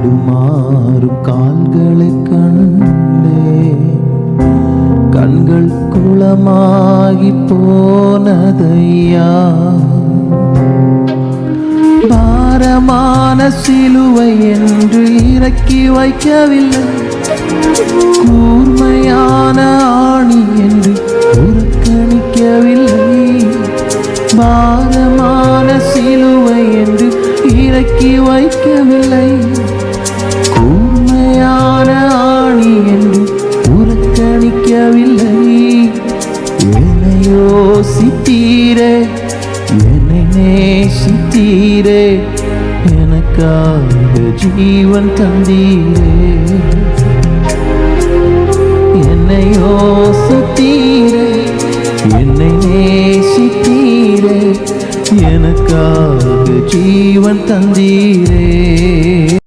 தடுமாறும் கால்களை கண்டே. கண்கள் குளமாகி போனதையா? பாரமான சிலுவை என்று இறக்கி வைக்கவில்லை. கூர்மையான ஆணி என்று புறக்கணிக்கவில்லை. பாரமான சிலுவை என்று இறக்கி வைக்கவில்லை. யோசித்தீரே என்னை நேசித்தீரே எனக்காக ஜீவன் தந்தீரே. என்னை யோசித்தீரே என்னை நேசித்தீரே எனக்காக ஜீவன் தந்தீரே.